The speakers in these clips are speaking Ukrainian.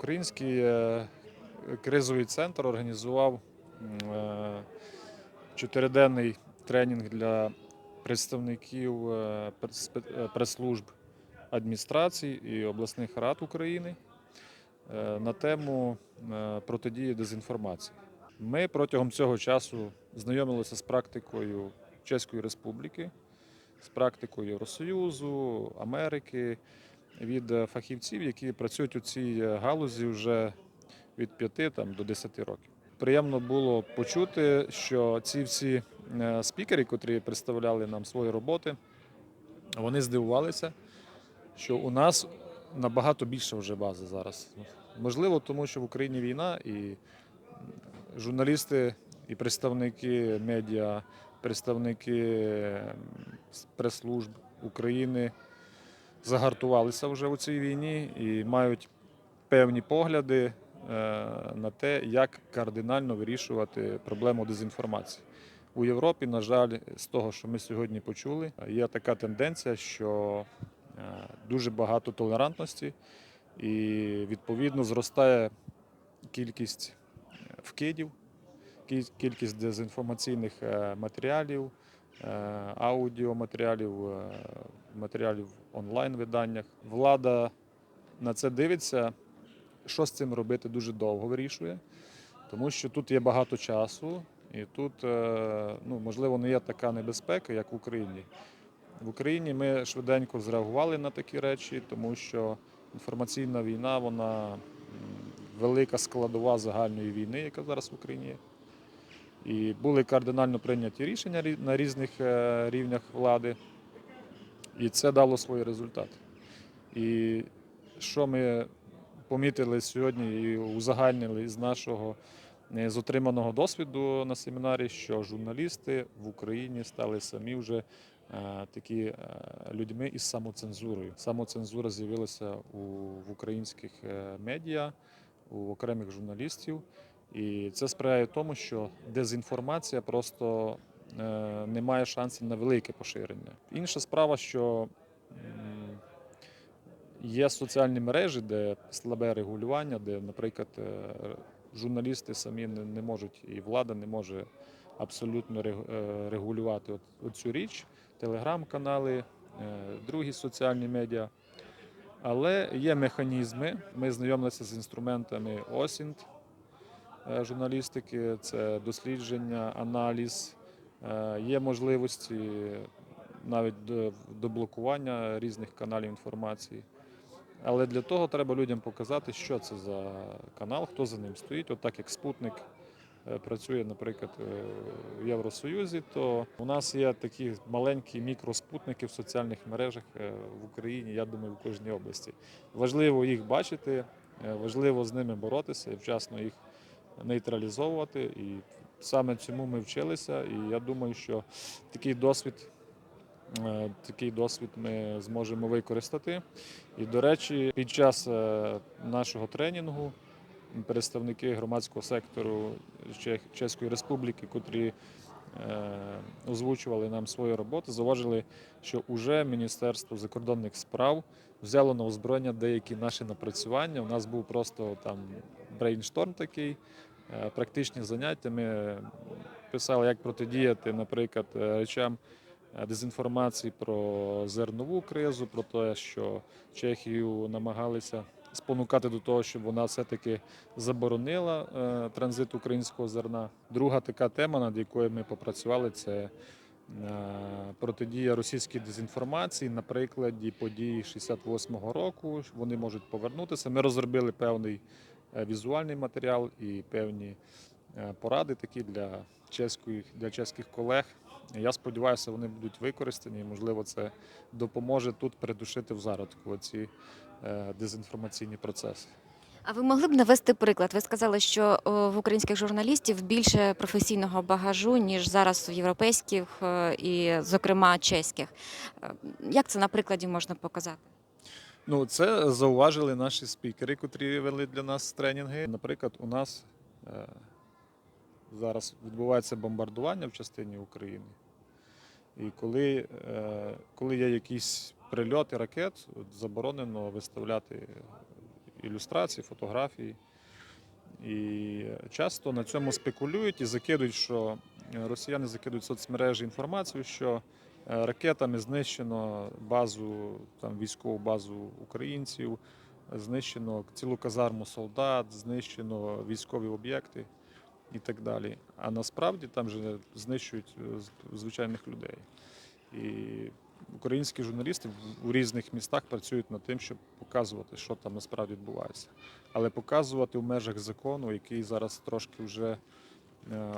Український е, кризовий центр організував е, чотириденний тренінг для представників е, прес- прес-служб адміністрацій і обласних рад України на тему протидії дезінформації. Ми протягом цього часу знайомилися з практикою Чеської Республіки, з практикою Євросоюзу, Америки від е, фахівців, які працюють у цій е, галузі вже від 5 там, до 10 років. Приємно було почути, що ці всі е, спікери, котрі представляли нам свої роботи, вони здивувалися, що у нас набагато більша вже база зараз. Можливо, тому що в Україні війна і журналісти і представники медіа, представники прес-служб України загартувалися вже у цій війні і мають певні погляди е, на те, як кардинально вирішувати проблему дезінформації. У Європі, на жаль, з того, що ми сьогодні почули, є така тенденція, що е, дуже багато толерантності, і відповідно зростає кількість е, вкидів, кількість дезінформаційних матеріалів, аудіоматеріалів, матеріалів онлайн-виданнях. Влада на це дивиться, що з цим робити дуже довго вирішує, тому що тут є багато часу, і тут, е, ну, можливо, не є така небезпека, як в Україні. В Україні ми швиденько зреагували на такі речі, тому що інформаційна війна, вона велика складова загальної війни, яка зараз в Україні є. І були кардинально прийняті рішення на різних е, рівнях влади, і це дало свої результати. І що ми помітили сьогодні і узагальнили з нашого е, з отриманого досвіду на семінарі, що журналісти в Україні стали самі вже е, такі е, людьми із самоцензурою. Самоцензура з'явилася в українських медіа, у окремих журналістів. І це сприяє тому, що дезінформація просто е, не має шансів на велике поширення. Інша справа, що є соціальні мережі, де слабе регулювання, де, наприклад, е, журналісти самі не, можуть, і влада не може абсолютно е, регулювати оцю річ, телеграм-канали, другі соціальні медіа. Але є механізми. Ми знайомилися з інструментами ОСІНТ журналістики, це дослідження, аналіз. Е, Є можливості навіть до, до блокування різних каналів інформації. Але для того треба людям показати, що це за канал, хто за ним стоїть. От як спутник е, працює, наприклад, е, в Євросоюзі, то у нас є такі маленькі мікроспутники в соціальних мережах в Україні, я думаю, в кожній області. Важливо їх бачити, важливо з ними боротися і вчасно їх нейтралізовувати. І саме цьому ми вчилися. І я думаю, що такий досвід. е, Такий досвід ми зможемо використати. І, до речі, під час е, нашого тренінгу представники громадського сектору Чеської Республіки, котрі е, озвучували нам свої роботи, зауважили, що уже Міністерство закордонних справ взяло на озброєння деякі наші напрацювання. У нас був просто там брейншторм такий, практичні заняття. Ми писали, як протидіяти, наприклад, е, речам е, дезінформації про зернову кризу, про те, що Чехію намагалися спонукати до того, щоб вона все-таки заборонила е, транзит українського зерна. Друга така тема, над якою ми попрацювали, це е, протидія російській дезінформації на прикладі подій 68-го року. Вони можуть повернутися. Ми розробили певний е, візуальний матеріал і певні е, поради такі для чеської для чеських колег. Я сподіваюся, вони будуть використані. Можливо, це допоможе тут придушити в зародку ці е, дезінформаційні процеси. А ви могли б навести приклад? Ви сказали, що в українських журналістів більше професійного багажу, ніж зараз у європейських е, і, зокрема, чеських. Е, Як це на прикладі можна показати? Ну, це зауважили наші спікери, котрі вели для нас тренінги. Наприклад, у нас е, зараз відбувається бомбардування в частині України. І коли, е, коли є якісь прильоти ракет, от заборонено виставляти ілюстрації, фотографії. І часто на цьому спекулюють і закидують, що е, росіяни закидують в соцмережі інформацію, що ракетами знищено базу, там, військову базу українців, знищено цілу казарму солдат, знищено військові об'єкти і так далі. А насправді там же знищують е, звичайних людей. І українські журналісти у різних містах працюють над тим, щоб показувати, що там насправді відбувається. Але показувати в межах закону, який зараз трошки вже е,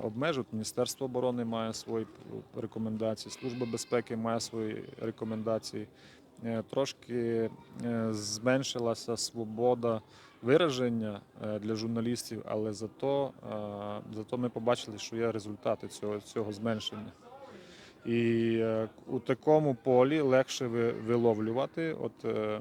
обмежують. Міністерство оборони має свої рекомендації, Служба безпеки має свої рекомендації. Е, Трошки е, зменшилася свобода вираження е, для журналістів, але зато, е, зато ми побачили, що є результати цього, цього зменшення. І е, у такому полі легше виловлювати, от, е,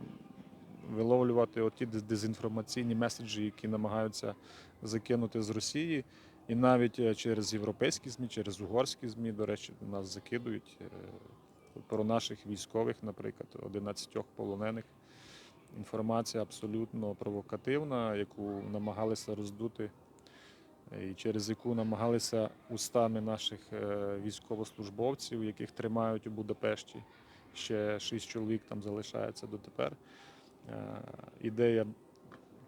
виловлювати оті дез- дезінформаційні меседжі, які намагаються закинути з Росії. І навіть е, через європейські ЗМІ, через угорські ЗМІ, до речі, нас закидують е, про наших військових, наприклад, 11 полонених. Інформація абсолютно провокативна, яку намагалися роздути, е, і через яку намагалися устами наших військовослужбовців, яких тримають у Будапешті. Ще шість чоловік там залишається дотепер. Ідея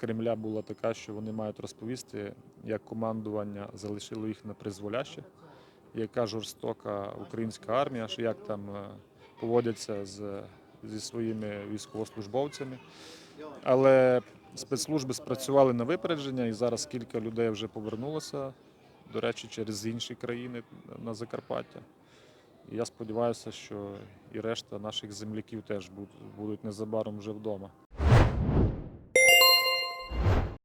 Кремля була така, що вони мають розповісти, як командування залишило їх на призволяще, яка жорстока українська армія, як там е, поводяться з, зі своїми військовослужбовцями. Але спецслужби спрацювали на випередження, і зараз кілька людей вже повернулося, до речі, через інші країни на Закарпаття. І я сподіваюся, що і решта наших земляків теж будуть незабаром вже вдома.